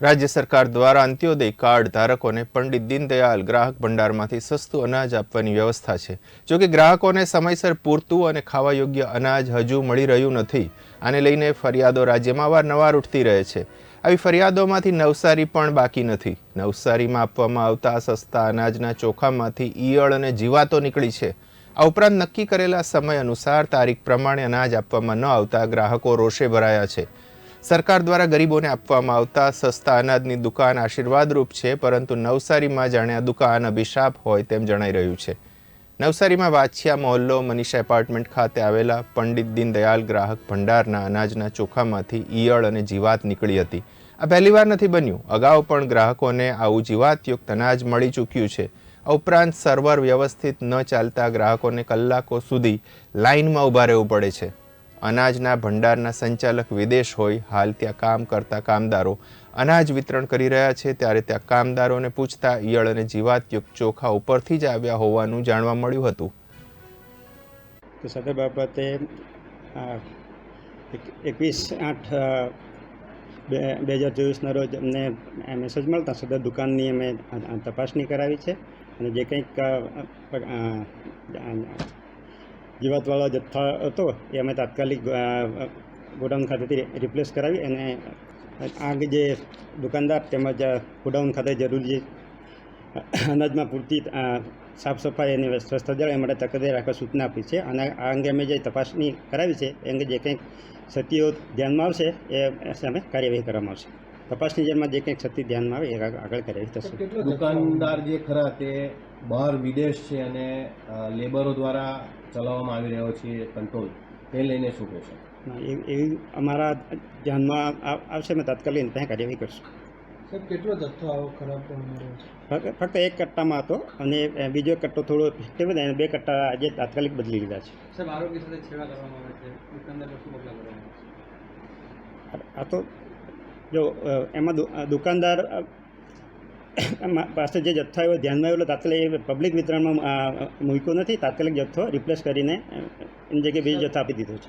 રાજ્ય સરકાર દ્વારા અંત્યોદય કાર્ડ ધારકોને પંડિત દીનદયાલ ગ્રાહક ભંડારમાંથી સસ્તું અનાજ આપવાની વ્યવસ્થા છે. જો કે ગ્રાહકોને સમયસર પૂરતું અને ખાવા યોગ્ય અનાજ હજુ મળી રહ્યું નથી. આને લઈને ફરિયાદો રાજ્યમાં અવારનવાર ઉઠતી રહે છે. આવી ફરિયાદોમાંથી નવસારી પણ બાકી નથી. નવસારીમાં આપવામાં આવતા સસ્તા અનાજના ચોખામાંથી ઈયળ અને જીવાતો નીકળી છે. આ ઉપરાંત નક્કી કરેલા સમય અનુસાર તારીખ પ્રમાણે અનાજ આપવામાં ન આવતા ગ્રાહકો રોષે ભરાયા છે. સરકાર દ્વારા ગરીબોને આપવામાં આવતા સસ્તા અનાજની દુકાન આશીર્વાદરૂપ છે, પરંતુ નવસારીમાં જાણે આ દુકાન અભિશાપ હોય તેમ જણાઈ રહ્યું છે. નવસારીમાં વાછિયા મોહલ્લો, મનીષા એપાર્ટમેન્ટ ખાતે આવેલા પંડિત દીનદયાલ ગ્રાહક ભંડારના અનાજના ચોખામાંથી ઈયળ અને જીવાત નીકળી હતી. આ પહેલીવાર નથી બન્યું. અગાઉ પણ ગ્રાહકોને આવું જીવાતયુક્ત અનાજ મળી ચૂક્યું છે. આ ઉપરાંત સર્વર વ્યવસ્થિત ન ચાલતા ગ્રાહકોને કલાકો સુધી લાઇનમાં ઊભા રહેવું પડે છે. અનાજના ભંડારના સંચાલક વિદેશ હોય, હાલ ત્યાં કામ કરતા કામદારો અનાજ વિતરણ કરી રહ્યા છે, ત્યારે ત્યાં કામદારોને પૂછતા ઈયળ અને જીવાતયુક્ત ચોખા ઉપરથી જ આવ્યા હોવાનું જાણવા મળ્યું હતું. તો સદર બાબતે એકવીસ આઠ બે બે હજાર ચોવીસના રોજ અમને મેસેજ મળતા સદર દુકાનની અમે તપાસણી કરાવી છે. અને જે કંઈક જીવાતવાળો જથ્થો હતો, એ અમે તાત્કાલિક ગોડાઉન ખાતેથી રિપ્લેસ કરાવી અને આ જે દુકાનદાર તેમજ ગોડાઉન ખાતે જરૂરી અનાજમાં પૂરતી સાફ સફાઈ અને સ્વચ્છતા એ માટે તકેદારી રાખવા સૂચના આપી છે અને આ અંગે અમે જે તપાસણી કરાવી છે, એ અંગે જે કંઈક ક્ષતિઓ ધ્યાનમાં આવશે, એ સામે કાર્યવાહી કરવામાં આવશે. તપાસની જેમાં જે કંઈક ક્ષતિ ધ્યાનમાં આવે એ આગળ આગળ થશે દુકાનદાર જે ખરા તે બહાર વિદેશ છે અને લેબરો દ્વારા ચલાવવામાં આવી રહ્યો છે કંટ્રોલ તે લઈને શું કહેશો? એવી અમારા ધ્યાનમાં આવશે અમે તાત્કાલિક ત્યાં કાર્યવાહી કરશું. સાહેબ કેટલો જથ્થો આવો ખરાબ ફક્ત એક કટ્ટામાં હતો અને બીજો કટ્ટો થોડો દે અને બે કટ્ટા આજે તાત્કાલિક બદલી લીધા છે. સાહેબ આરોગ્ય સાથે છેડા કરવામાં આવે છે? આ તો જો એમાં દુકાનદાર પાસે જે જથ્થો આવ્યો, ધ્યાનમાં આવ્યો તાત્કાલિક પબ્લિક વિતરણમાં મૂક્યો નથી. તાત્કાલિક જથ્થો રિપ્લેસ કરીને એની જગ્યાએ બીજો જથ્થો આપી દીધો છે.